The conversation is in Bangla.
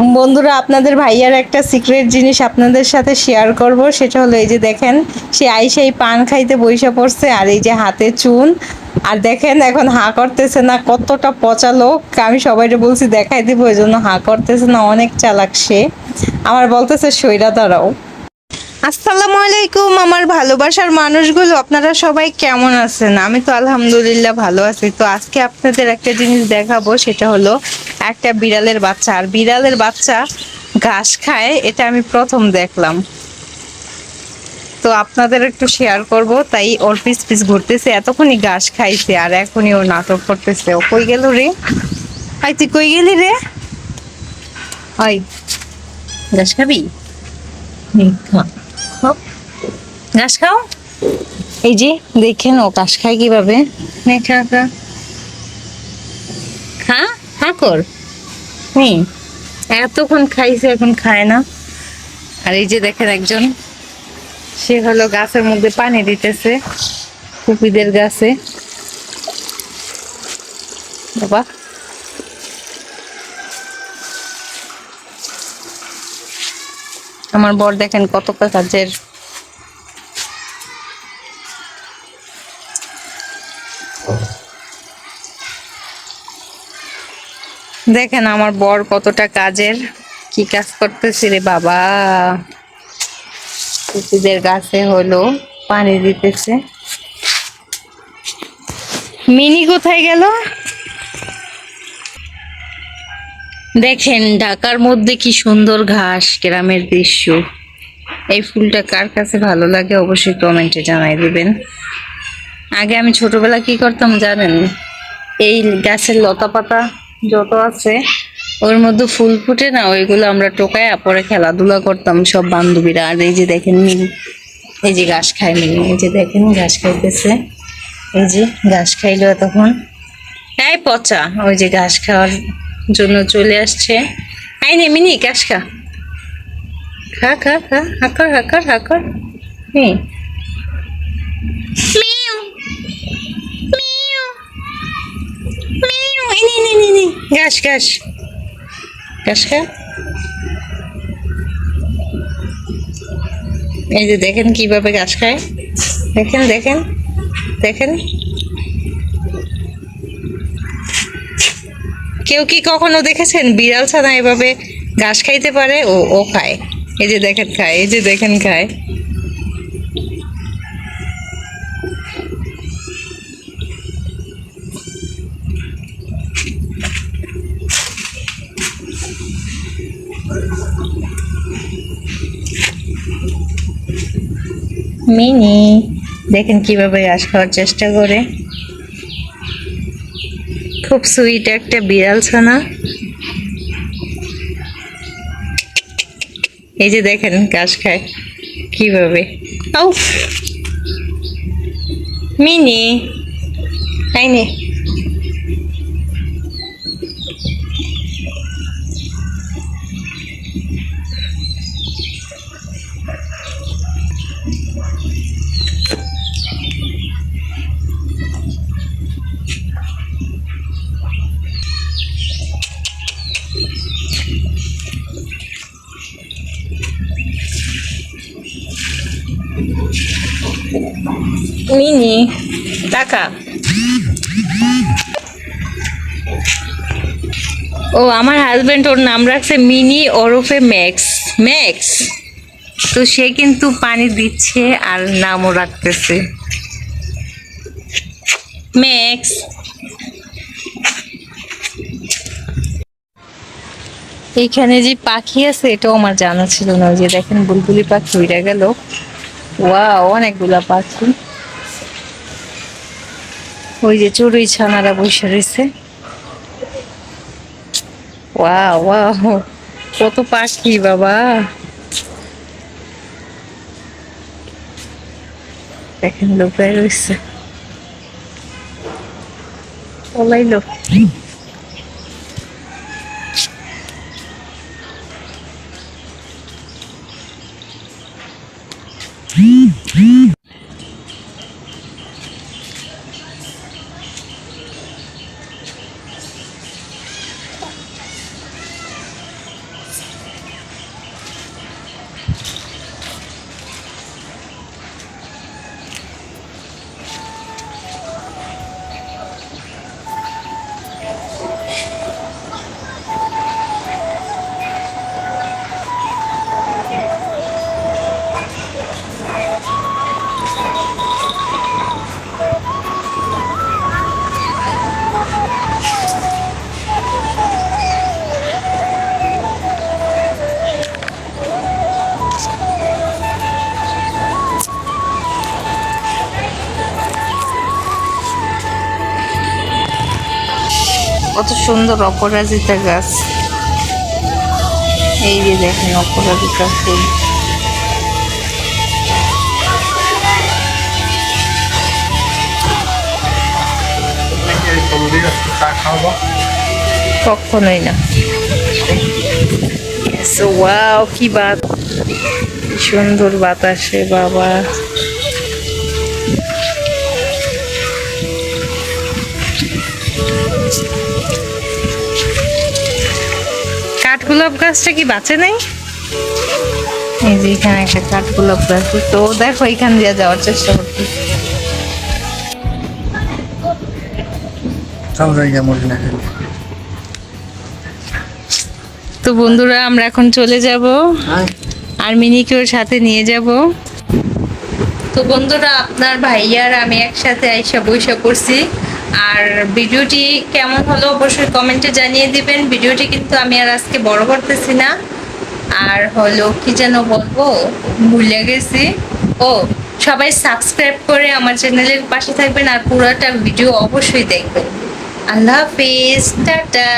বন্ধুরা, আপনাদের ভাইয়ার একটা সিক্রেট জিনিস আপনাদের সাথে শেয়ার করব। সেটা হলো এই যে দেখেন, সে আইসাই পান খাইতে বৈশা পড়ছে আর এই যে হাতে চুন। আর দেখেন, এখন হা করতেছে না, কতটা পচা লোক। আমি সবাইকে বলছি, দেখাই দিব ওই জন্য হা করতেছে না, অনেক চালাক সে। আমার বলতেছে সৈরা দাঁড়াও। আসসালামু আলাইকুম, আমার ভালোবাসার মানুষগুলো, আপনারা সবাই কেমন আছেন? আমি তো আলহামদুলিল্লাহ ভালো আছি। তো আজকে আপনাদের একটা জিনিস দেখাবো, সেটা হলো একটা বিড়ালের বাচ্চা। আর বিড়ালের বাচ্চা ঘাস খায়, এটা আমি প্রথম দেখলাম। তো আপনাদের একটু শেয়ার করব, তাই ওর পিস পিস ঘুরতেছে, এতক্ষণই ঘাস খাইছে, আর এখনই ও নাটক করতেছে। ও কই গেল রে? আই তুই কই গেলি রে? ওই ঘাস খাবি? খা। খাও। ঘাস খাও? এই যে দেখেন ও ঘাস খায় কীভাবে। খা খা। খা খা কর। হুম এতক্ষণ খাইছে এখন খায় না। আর এই যে দেখেন একজন সে হলো গাছের মধ্যে পানি দিতেছে কুপিদের গাছে। বাবা। আমার বর দেখেন কত কাজের। দেখেন আমার বর কতটা কাজের। কি কাজ করতেছি রে বাবা। কুকুরদের গাছে হলো পানি দিতেছে। মিনি কোথায় গেল? দেখেন ঢাকার মধ্যে কি সুন্দর ঘাস, গ্রামের দৃশ্য। এই ফুলটা কার কাছে ভালো লাগে অবশ্যই কমেন্টে জানাই দেবেন। আগে আমি ছোটবেলা কি করতাম জানেন? এই গাছের লতা পাতা যত আছে, ওর মধ্যে ফুল ফুটে না, ওইগুলো আমরা টোকায় পরে খেলাধুলা করতাম সব বান্ধবীরা। আর এই যে দেখেন মিনি, এই যে ঘাস খায় মিনি, এই যে দেখেন ঘাস খাইতেছে। এই যে ঘাস খাইলো তখন এই পচা, ওই যে ঘাস খাওয়ার জন্য চলে আসছে। আই নে মিনি ঘাস খা। খা খা খা হাকর হাকর হাকর হুম মিউ। মিউ। মিউ এই নে ঘাস ঘাস ঘাস খা। এই যে দেখেন কীভাবে গাছ খায়। দেখেন দেখেন দেখেন। কেউ কি কখনো দেখেছেন? বিড়াল ছানা এভাবে ঘাস খাইতে পারে? ও ও খায়। এই যে দেখেন, খায়, এই যে দেখেন, খায়। মিনি, দেখেন কীভাবে ঘাস খাওয়ার চেষ্টা করে। খুব সুইট একটা বিড়াল ছানা এই যে দেখেন ঘাস খায়, কীভাবে। আউ মিনি তাই নে। মিনি টাকা ও, আমার হাজবেন্ড ওর নাম রাখছে মিনি ওরফে ম্যাক্স ম্যাক্স তো সে কিন্তু পানি দিচ্ছে আর নামও রাখতেছে। ম্যাক্স এইখানে যে পাখি আছে, এটাও আমার জানা ছিল না। যে দেখেন, বুলবুলি পাখি উড়ে গেল। ওয়াও, অনেকগুলা পাখি। ওই যে চড়ুই ছানারা বসে রয়েছে। ওয়াও ওয়াও, কত পাখি বাবা। দেখেন লোকায় রয়েছে। পলাইলো। কত সুন্দর অপরাজিতা গাছ। এই যে দেখেন অপরাজিতা ফুল। কখনোই না। কি বাত সুন্দর বাতাসে বাবা। কাঠগোলাপ গাছটা কি বাঁচে নাই? এই যে এখানে একটা কাঠগোলাপ গাছ। তো দেখো এখান দিয়ে যাওয়ার চেষ্টা করছি তো বন্ধুরা আমরা এখন চলে যাব। আর মিনিকেও সাথে নিয়ে যাব। তো বন্ধুরা আপনার ভাইয়ার আমি একসাথে আইসা বৈশা করছি আর ভিডিওটি কেমন হলো অবশ্যই কমেন্টে জানিয়ে দিবেন। ভিডিওটি কিন্তু আমি আর আজকে বড় করতেছি না। আর হলো কি যেন বলব, ভুলে গেছি। ও, সবাই সাবস্ক্রাইব করে আমার চ্যানেলের পাশে থাকবেন আর পুরোটা ভিডিও অবশ্যই দেখবেন। আল্লাহ হাফিজ, টাটা।